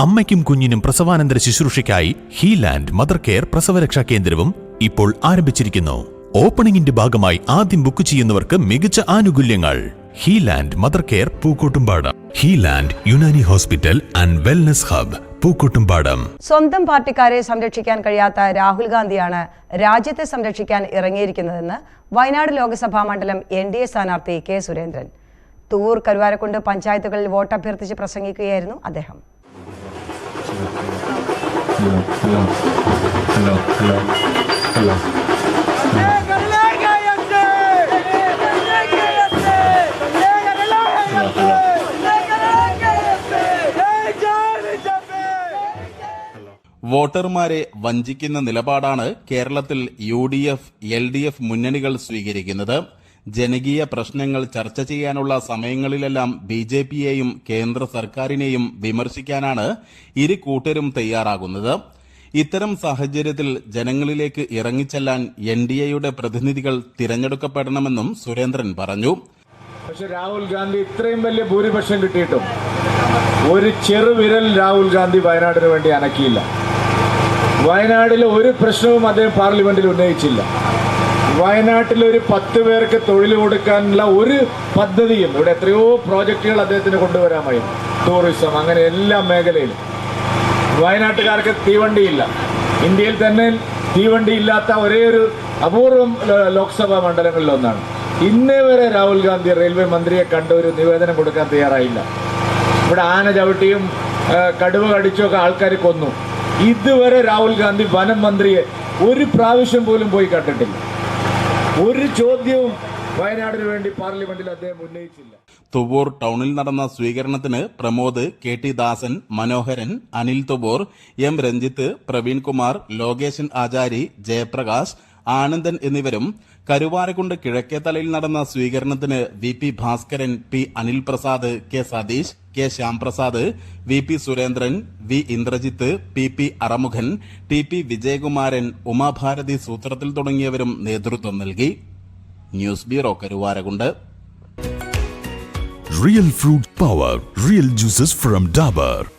അമ്മയ്ക്കും കുഞ്ഞിനും പ്രസവാനന്തര ശുശ്രൂഷയ്ക്കായി ഹീലാൻഡ് mother care പ്രസവരക്ഷാ കേന്ദ്രവും ഇപ്പോൾ ആരംഭിച്ചിരിക്കുന്നു. ഓപ്പണിംഗിന്റെ ഭാഗമായി ആദ്യം ബുക്ക് ചെയ്യുന്നവർക്ക് മികച്ച ആനുകൂല്യങ്ങൾ. Healand mother care Pookkottumpadam. Healand Unani hospital and wellness hub Pookkottumpadam. സ്വന്തം പാർട്ടിക്കാരെ സംരക്ഷിക്കാൻ കഴിയാത്ത രാഹുൽ ഗാന്ധിയാണ് രാജ്യത്തെ സംരക്ഷിക്കാൻ ഇറങ്ങിയിരിക്കുന്നതെന്ന് വയനാട് ലോക്സഭാ മണ്ഡലം എൻ ഡി എ സ്ഥാനാർത്ഥി കെ സുരേന്ദ്രൻ. തൂർ കരുവാരക്കുണ്ട് പഞ്ചായത്തുകളിൽ വോട്ടഭ്യർത്ഥിച്ച് പ്രസംഗിക്കുകയായിരുന്നു അദ്ദേഹം. Hello, hello, hello, hello, hello. വോട്ടർമാരെ വഞ്ചിക്കുന്ന നിലപാടാണ് കേരളത്തിൽ U D F L D F മുന്നണികൾ സ്വീകരിക്കുന്നത് ജനകീയ പ്രശ്നങ്ങൾ ചർച്ച ചെയ്യാനുള്ള സമയങ്ങളിലെല്ലാം ബി ജെ പിയെയും കേന്ദ്ര സർക്കാരിനെയും വിമർശിക്കാനാണ് ഇരു കൂട്ടരും തയ്യാറാകുന്നത്. ഇത്തരം സാഹചര്യത്തിൽ ജനങ്ങളിലേക്ക് ഇറങ്ങിച്ചെല്ലാൻ എൻ ഡി എയുടെ പ്രതിനിധികൾ തിരഞ്ഞെടുക്കപ്പെടണമെന്നും സുരേന്ദ്രൻ പറഞ്ഞു. പക്ഷെ രാഹുൽ ഗാന്ധി ഇത്രയും വലിയ ഭൂരിപക്ഷം കിട്ടിയിട്ടും ഒരു ചെറുവിരൽ രാഹുൽ ഗാന്ധി വയനാടിന് വേണ്ടി അനക്കിയില്ല. വയനാടിലെ ഒരു പ്രശ്നവും അദ്ദേഹം പാർലമെന്റിൽ ഉന്നയിച്ചില്ല. വയനാട്ടിൽ ഒരു പത്ത് പേർക്ക് തൊഴിൽ കൊടുക്കാനുള്ള ഒരു പദ്ധതിയും ഇവിടെ എത്രയോ പ്രോജക്റ്റുകൾ അദ്ദേഹത്തിന് കൊണ്ടുവരാമായിരുന്നു ടൂറിസം അങ്ങനെ എല്ലാ മേഖലയിലും. വയനാട്ടുകാർക്ക് തീവണ്ടിയില്ല. ഇന്ത്യയിൽ തന്നെ തീവണ്ടി ഇല്ലാത്ത ഒരേ ഒരു അപൂർവം ലോക്സഭാ മണ്ഡലങ്ങളിൽ ഒന്നാണ്. ഇന്നേ വരെ രാഹുൽ ഗാന്ധി റെയിൽവേ മന്ത്രിയെ കണ്ട ഒരു നിവേദനം കൊടുക്കാൻ തയ്യാറായില്ല. ഇവിടെ ആന ചവിട്ടിയും കടുവ കടിച്ചുമൊക്കെ ആൾക്കാർ കൊന്നു. ഇതുവരെ രാഹുൽ ഗാന്ധി വനം മന്ത്രിയെ ഒരു പ്രാവശ്യം പോലും പോയി കണ്ടിട്ടില്ല. ഒരു ചോദ്യവും വയനാടിന് വേണ്ടി പാർലമെന്റിൽ അദ്ദേഹം ഉന്നയിച്ചില്ല. തുവൂർ ടൗണിൽ നടന്ന സ്വീകരണത്തിന് Pramod K T Dasan Manoharan Anil Thuvur M Ranjith Praveen Kumar Lokeshan Achari Jayaprakash Anandan എന്നിവരും കരുവാരക്കുണ്ട് കിഴക്കേത്തലയിൽ നടന്ന സ്വീകരണത്തിന് V P Bhaskaran P Anil Prasad K Satheesh K Shyamprasad V P Surendran V Indrajith P P Aramukhan T P Vijayakumaran Umabharathi സൂത്രത്തിൽ തുടങ്ങിയവരും നേതൃത്വം നൽകി news bureau Karuvarakundu real fruit power real juices from Dabur.